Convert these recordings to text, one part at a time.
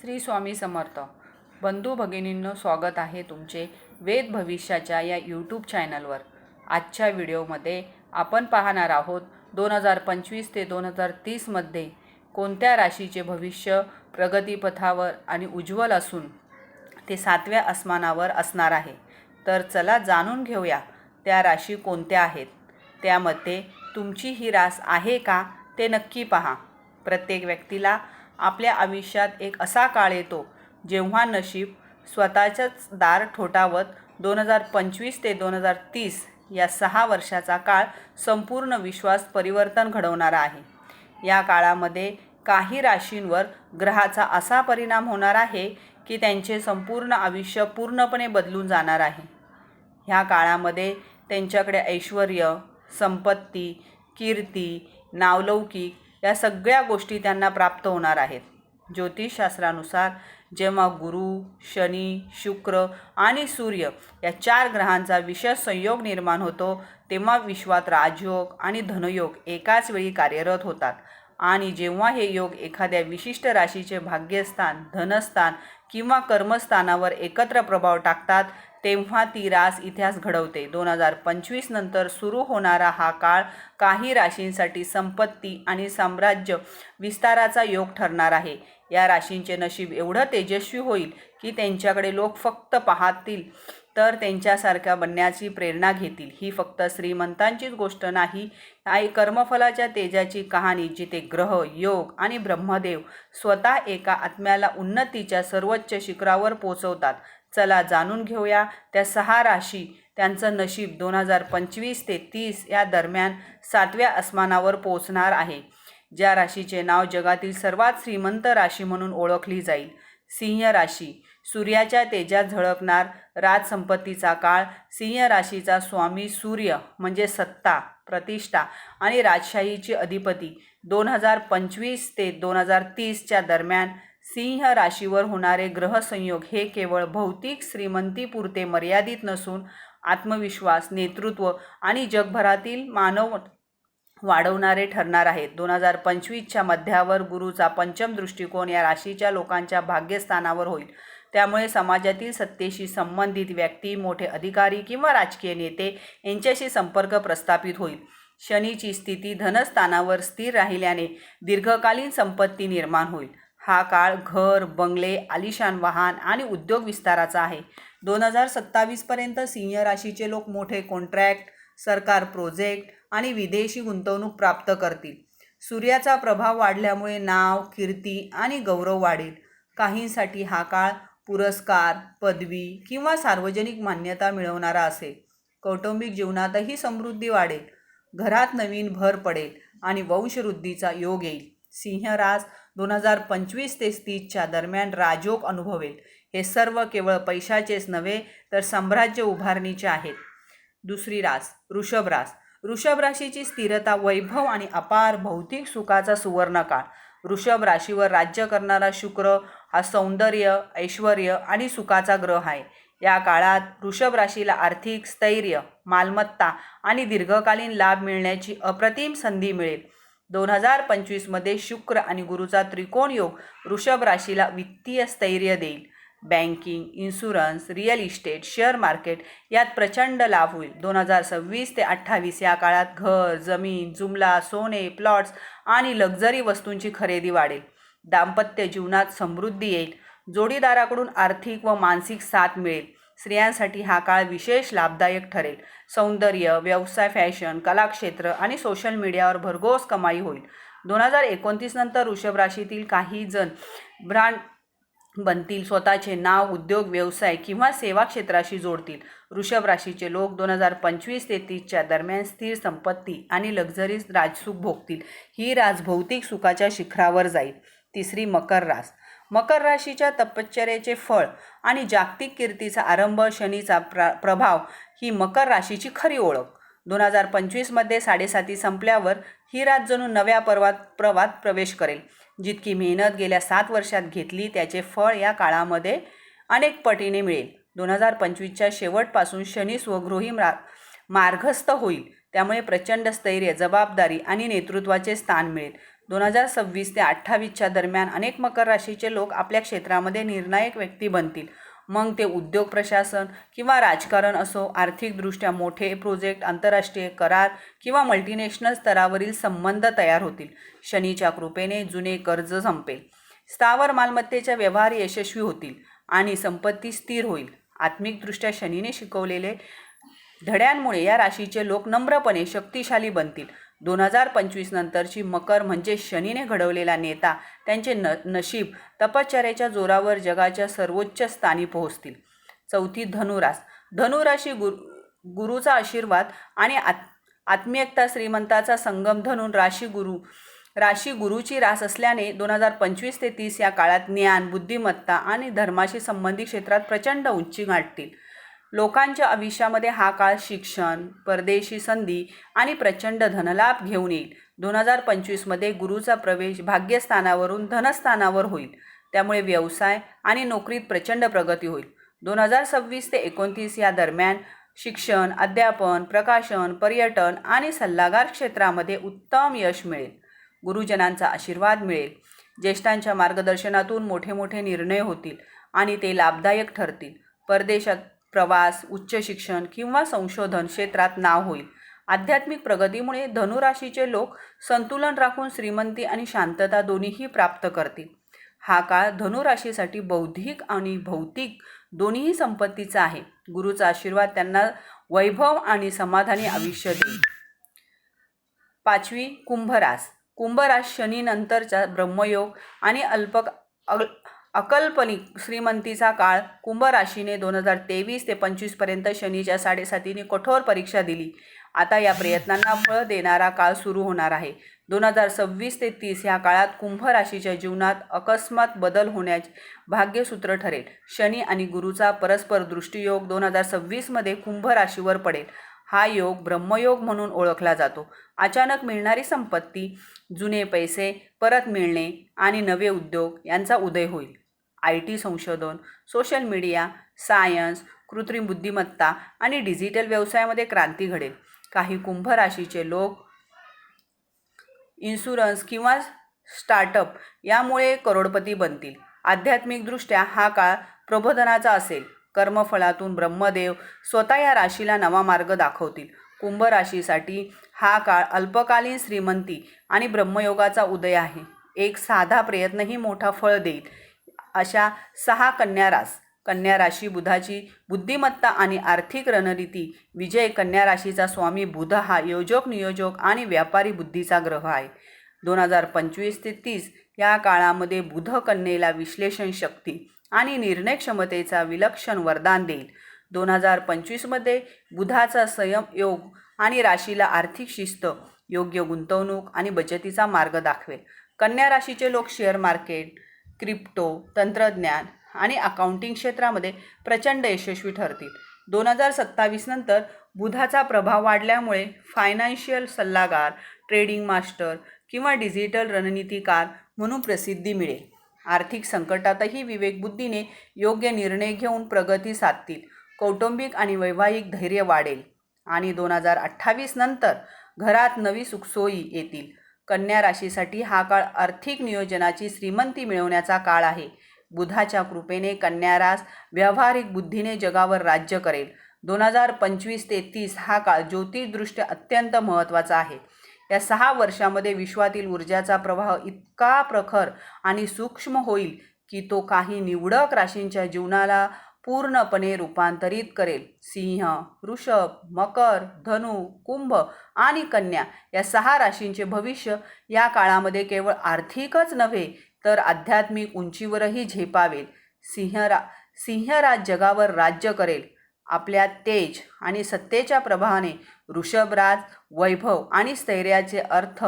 श्री स्वामी समर्थ. बंधू भगिनींनो स्वागत आहे तुमचे वेद भविष्याच्या या यूट्यूब चॅनलवर आजच्या व्हिडिओमध्ये आपण पाहणार आहोत दोन हजार पंचवीस ते दोन हजार तीसमध्ये कोणत्या राशीचे भविष्य प्रगतीपथावर आणि उज्ज्वल असून ते सातव्या आसमानावर असणार आहे. तर चला जाणून घेऊया त्या राशी कोणत्या आहेत. त्यामध्ये तुमची ही रास आहे का ते नक्की पहा. प्रत्येक व्यक्तीला आपल्या आयुष्यात एक असा काळ येतो जेव्हा नशीब स्वतःच्याच दार ठोठावत दोन हजार पंचवीस ते दोन हजार तीस या सहा वर्षाचा काळ संपूर्ण विश्वास परिवर्तन घडवणारा आहे. या काळामध्ये काही राशींवर ग्रहाचा असा परिणाम होणार आहे की त्यांचे संपूर्ण आयुष्य पूर्णपणे बदलून जाणार आहे. ह्या काळामध्ये त्यांच्याकडे ऐश्वर संपत्ती कीर्ती नावलौकिक या सगळ्या गोष्टी त्यांना प्राप्त होणार आहेत. ज्योतिषशास्त्रानुसार जेव्हा गुरु शनी शुक्र आणि सूर्य या चार ग्रहांचा विशेष संयोग निर्माण होतो तेव्हा विश्वात राजयोग आणि धनयोग एकाच वेळी कार्यरत होतात. आणि जेव्हा हे योग एखाद्या विशिष्ट राशीचे भाग्यस्थान धनस्थान किंवा कर्मस्थानावर एकत्र प्रभाव टाकतात तेव्हा ती रास इतिहास घडवते. दोन हजार पंचवीस नंतर सुरू होणारा हा काळ काही राशींसाठी संपत्ती आणि साम्राज्य विस्ताराचा योग ठरणार आहे. या राशींचे नशीब एवढं तेजस्वी होईल की त्यांच्याकडे लोक फक्त पाहतील तर त्यांच्यासारख्या बनण्याची प्रेरणा घेतील. ही फक्त श्रीमंतांचीच गोष्ट नाही आई कर्मफलाच्या तेजाची कहाणी जिथे ग्रह योग आणि ब्रह्मदेव स्वतः एका आत्म्याला उन्नतीच्या सर्वोच्च शिखरावर पोचवतात. चला जाणून घेऊया त्या सहा राशी. त्यांचं नशीब दोन हजार पंचवीस ते तीस या दरम्यान सातव्या आसमानावर पोचणार आहे. ज्या राशीचे नाव जगातील सर्वात श्रीमंत राशी म्हणून ओळखली जाईल. सिंह राशी. सूर्याच्या तेजात झळकणार राजसंपत्तीचा काळ. सिंह राशीचा स्वामी सूर्य म्हणजे सत्ता प्रतिष्ठा आणि राजशाहीची अधिपती. दोन हजार पंचवीस ते दोन हजार तीसच्या दरम्यान सिंह राशीवर होणारे ग्रहसंयोग हे केवळ भौतिक श्रीमंतीपुरते मर्यादित नसून आत्मविश्वास नेतृत्व आणि जगभरातील मानव वाढवणारे ठरणार आहेत. दोन हजार पंचवीसच्या मध्यावर गुरुचा पंचम दृष्टिकोन या राशीच्या लोकांच्या भाग्यस्थानावर होईल. त्यामुळे समाजातील सत्तेशी संबंधित व्यक्ती मोठे अधिकारी किंवा राजकीय नेते यांच्याशी संपर्क प्रस्थापित होईल. शनीची स्थिती धनस्थानावर स्थिर राहिल्याने दीर्घकालीन संपत्ती निर्माण होईल. हा काळ घर बंगले आलिशान वाहन आणि उद्योग विस्ताराचा आहे. दोन हजार सत्तावीसपर्यंत सिंह राशीचे लोक मोठे कॉन्ट्रॅक्ट सरकार प्रोजेक्ट आणि विदेशी गुंतवणूक प्राप्त करतील. सूर्याचा प्रभाव वाढल्यामुळे नाव कीर्ती आणि गौरव वाढेल. काहींसाठी हा काळ पुरस्कार पदवी किंवा सार्वजनिक मान्यता मिळवणारा असेल. कौटुंबिक जीवनातही समृद्धी वाढेल. घरात नवीन भर पडेल आणि वंशवृद्धीचा योग येईल. सिंहराज दोन हजार पंचवीस ते तीसच्या दरम्यान राजयोग अनुभवेल. हे सर्व केवळ पैशाचेच नव्हे तर साम्राज्य उभारणीचे आहेत. दुसरी रास वृषभ रास वृषभ राशीची स्थिरता वैभव आणि अपार भौतिक सुखाचा सुवर्णकाळ. वृषभ राशीवर राज्य करणारा शुक्र हा सौंदर्य ऐश्वर आणि सुखाचा ग्रह आहे. या काळात वृषभ राशीला आर्थिक स्थैर्य मालमत्ता आणि दीर्घकालीन लाभ मिळण्याची अप्रतिम संधी मिळेल. दोन हजार पंचवीसमध्ये शुक्र आणि गुरुचा त्रिकोण योग वृषभ राशीला वित्तीय स्थैर्य देईल. Banking insurance real estate share market यात प्रचंड लाभ होईल. दोन हजार सव्वीस ते अठ्ठावीस या काळात घर जमीन जुमला सोने प्लॉट्स आणि लक्झरी वस्तूंची खरेदी वाढेल. दाम्पत्य जीवनात समृद्धी येईल. जोडीदाराकडून आर्थिक व मानसिक साथ मिळेल. स्त्रियांसाठी हा काळ विशेष लाभदायक ठरेल. सौंदर्य व्यवसाय फॅशन कलाक्षेत्र आणि सोशल मीडियावर भरघोस कमाई होईल. दोन हजार एकोणतीस नंतर वृषभ राशीतील काही जण ब्रांड बनतील स्वतःचे नाव उद्योग व्यवसाय किंवा सेवा क्षेत्राशी जोडतील. वृषभ राशीचे लोक दोन हजार पंचवीस ते तीसच्या दरम्यान स्थिर संपत्ती आणि लक्झरीज राजसुख भोगतील. ही रास भौतिक सुखाच्या शिखरावर जाईल. तिसरी मकर रास. मकर राशीच्या तपश्चर्याचे फळ आणि जागतिक कीर्तीचा आरंभ शनीचा प्र प्रभाव ही मकर राशीची खरी ओळख. दोन हजार पंचवीसमध्ये साडेसाती संपल्यावर ही रात जणू नव्या पर्वात प्रवात प्रवेश करेल. जितकी मेहनत गेल्या सात वर्षात घेतली त्याचे फळ या काळामध्ये अनेक पटीने मिळेल. दोन हजार पंचवीसच्या शेवटपासून शनी स्वगृही मा मार्गस्थ होईल. त्यामुळे प्रचंड स्थैर्य जबाबदारी आणि नेतृत्वाचे स्थान मिळेल. दोन हजार सव्वीस ते अठ्ठावीसच्या दरम्यान अनेक मकर राशीचे लोक आपल्या क्षेत्रामध्ये निर्णायक व्यक्ती बनतील. मग ते उद्योग प्रशासन किंवा राजकारण असो आर्थिकदृष्ट्या मोठे प्रोजेक्ट आंतरराष्ट्रीय करार किंवा मल्टीनॅशनल स्तरावरील संबंध तयार होतील. शनीच्या कृपेने जुने कर्ज संपेल. स्थावर मालमत्तेच्या व्यवहार यशस्वी होतील आणि संपत्ती स्थिर होईल. आत्मिकदृष्ट्या शनीने शिकवलेले धड्यांमुळे या राशीचे लोक नम्रपणे शक्तिशाली बनतील. दोन हजार पंचवीस नंतरची मकर म्हणजे शनीने घडवलेला नेता त्यांचे न नशीब तपश्चर्याच्या जोरावर जगाच्या सर्वोच्च स्थानी पोहोचतील. चौथी धनुरास. धनुराशी गुरु गुरुचा आशीर्वाद आणि आत आत्मीयता श्रीमंताचा संगम धनुन राशी गुरु राशी गुरुची रास असल्याने दोन हजार पंचवीस ते तीस या काळात ज्ञान बुद्धिमत्ता आणि धर्माशी संबंधित क्षेत्रात प्रचंड उंची गाठतील. लोकांच्या आयुष्यामध्ये हा काळ शिक्षण परदेशी संधी आणि प्रचंड धनलाभ घेऊन येईल. दोन हजार पंचवीसमध्ये गुरुचा प्रवेश भाग्यस्थानावरून धनस्थानावर होईल. त्यामुळे व्यवसाय आणि नोकरीत प्रचंड प्रगती होईल. दोन हजार सव्वीस ते एकोणतीस या दरम्यान शिक्षण अध्यापन प्रकाशन पर्यटन आणि सल्लागार क्षेत्रामध्ये उत्तम यश मिळेल. गुरुजनांचा आशीर्वाद मिळेल. ज्येष्ठांच्या मार्गदर्शनातून मोठे मोठे निर्णय होतील आणि ते लाभदायक ठरतील. परदेशात प्रवास उच्च शिक्षण किंवा संशोधन क्षेत्रात नाव होईल. आध्यात्मिक प्रगतीमुळे धनुराशीचे लोक संतुलन राखून श्रीमंती आणि शांतता दोन्हीही प्राप्त करतील. हा काळ धनुराशीसाठी बौद्धिक आणि भौतिक दोन्हीही संपत्तीचा आहे. गुरुचा आशीर्वाद त्यांना वैभव आणि समाधानी आयुष्य देईल. पाचवी कुंभरास. कुंभरास शनीनंतरचा ब्रह्मयोग आणि अल्प अल अकल्पनिक श्रीमंतीचा काळ कुंभ राशीने दोन हजार तेवीस ते पंचवीसपर्यंत शनीच्या साडेसातीने कठोर परीक्षा दिली. आता या प्रयत्नांना फळ देणारा काळ सुरू होणार आहे. दोन हजार सव्वीस ते तीस ह्या काळात कुंभ राशीच्या जीवनात अकस्मात बदल होण्याचे भाग्यसूत्र ठरेल. शनी आणि गुरुचा परस्पर दृष्टियोग दोन हजार सव्वीसमध्ये कुंभ राशीवर पडेल. हा योग ब्रह्मयोग म्हणून ओळखला जातो. अचानक मिळणारी संपत्ती जुने पैसे परत मिळणे आणि नवे उद्योग यांचा उदय होईल. आय टी संशोधन सोशल मीडिया सायन्स कृत्रिम बुद्धिमत्ता आणि डिजिटल व्यवसायामध्ये क्रांती घडेल. काही कुंभ राशीचे लोक इन्शुरन्स किंवा स्टार्टअप यामुळे करोडपती बनतील. आध्यात्मिकदृष्ट्या हा काळ प्रबोधनाचा असेल. कर्मफळातून ब्रह्मदेव स्वतः या राशीला नवा मार्ग दाखवतील. कुंभ राशीसाठी हा काळ अल्पकालीन श्रीमंती आणि ब्रह्मयोगाचा उदय आहे. एक साधा प्रयत्नही मोठा फळ देईल. अशा सहा कन्या रास. कन्या राशी बुधाची बुद्धिमत्ता आणि आर्थिक रणनीती. विजय कन्या राशीचा स्वामी बुध हा योजक नियोजक आणि व्यापारी बुद्धीचा ग्रह आहे. दोन हजार पंचवीस ते तीस या काळामध्ये बुध कन्येला विश्लेषण शक्ती आणि निर्णय क्षमतेचा विलक्षण वरदान देईल. दोन हजार पंचवीसमध्ये बुधाचा संयमयोग आणि राशीला आर्थिक शिस्त योग्य गुंतवणूक आणि बचतीचा मार्ग दाखवेल. कन्या राशीचे लोक शेअर मार्केट क्रिप्टो तंत्रज्ञान आणि अकाउंटिंग क्षेत्रामध्ये प्रचंड यशस्वी ठरतील. दोन हजार सत्तावीस नंतर बुधाचा प्रभाव वाढल्यामुळे फायनान्शियल सल्लागार ट्रेडिंग मास्टर किंवा डिजिटल रणनीतिकार म्हणून प्रसिद्धी मिळेल. आर्थिक संकटातही विवेकबुद्धीने योग्य निर्णय घेऊन प्रगती साधतील. कौटुंबिक आणि वैवाहिक धैर्य वाढेल आणि दोन हजार अठ्ठावीस नंतर घरात नवी सुखसोयी येतील. कन्या राशीसाठी हा काळ आर्थिक नियोजनाची श्रीमंती मिळवण्याचा काळ आहे. बुधाच्या कृपेने कन्या रास व्यावहारिक बुद्धीने जगावर राज्य करेल. दोन हजार पंचवीस ते तीस हा काळ ज्योतिषदृष्ट्या अत्यंत महत्त्वाचा आहे. या सहा वर्षामध्ये विश्वातील ऊर्जाचा प्रवाह इतका प्रखर आणि सूक्ष्म होईल की तो काही निवडक राशींच्या जीवनाला पूर्णपणे रूपांतरित करेल. सिंह वृषभ मकर धनु कुंभ आणि कन्या या सहा राशींचे भविष्य या काळामध्ये केवळ आर्थिकच नव्हे तर आध्यात्मिक उंचीवरही झेपावेल. सिंहरा सिंहराज जगावर राज्य करेल. आपल्या तेज आणि सत्तेच्या प्रभावाने ऋषभराज वैभव आणि स्थैर्याचे अर्थ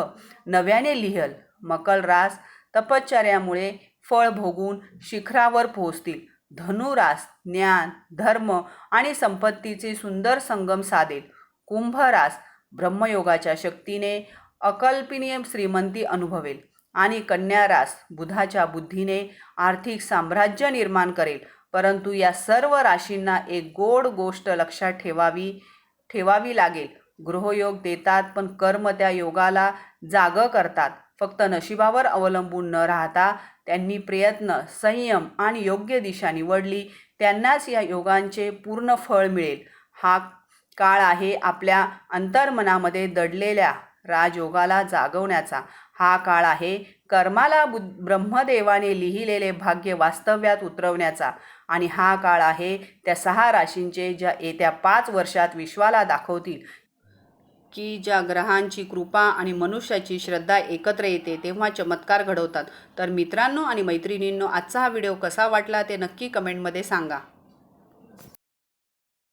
नव्याने लिहल. मकलरास तपश्चर्यामुळे फळ भोगून शिखरावर पोहोचतील. धनुरास ज्ञान धर्म आणि संपत्तीचे सुंदर संगम साधेल. कुंभरास ब्रह्मयोगाच्या शक्तीने अकल्पनीय श्रीमंती अनुभवेल आणि कन्यारास बुधाच्या बुद्धीने आर्थिक साम्राज्य निर्माण करेल. परंतु या सर्व राशींना एक गोड गोष्ट लक्षात ठेवावी ठेवावी लागेल. गृहयोग देतात पण कर्म त्या योगाला जागं करतात. फक्त नशिबावर अवलंबून न राहता त्यांनी प्रयत्न संयम आणि योग्य दिशा निवडली. त्यांनाच या योगांचे पूर्ण फळ मिळेल. हा काळ आहे आपल्या अंतर्मनामध्ये दडलेल्या राजयोगाला जागवण्याचा. हा काळ आहे कर्माला बुद्ध ब्रह्मदेवाने लिहिलेले भाग्य वास्तव्यात उतरवण्याचा. आणि हा काळ आहे त्या सहा राशींचे ज्या येत्या पाच वर्षात विश्वाला दाखवतील. की ज्या ग्रहांची कृपा आणि मनुष्याची श्रद्धा एकत्र येते तेव्हा चमत्कार घडवतात. तर मित्रांनो आणि मैत्रिणींनो आजचा हा व्हिडिओ कसा वाटला ते नक्की कमेंटमध्ये सांगा.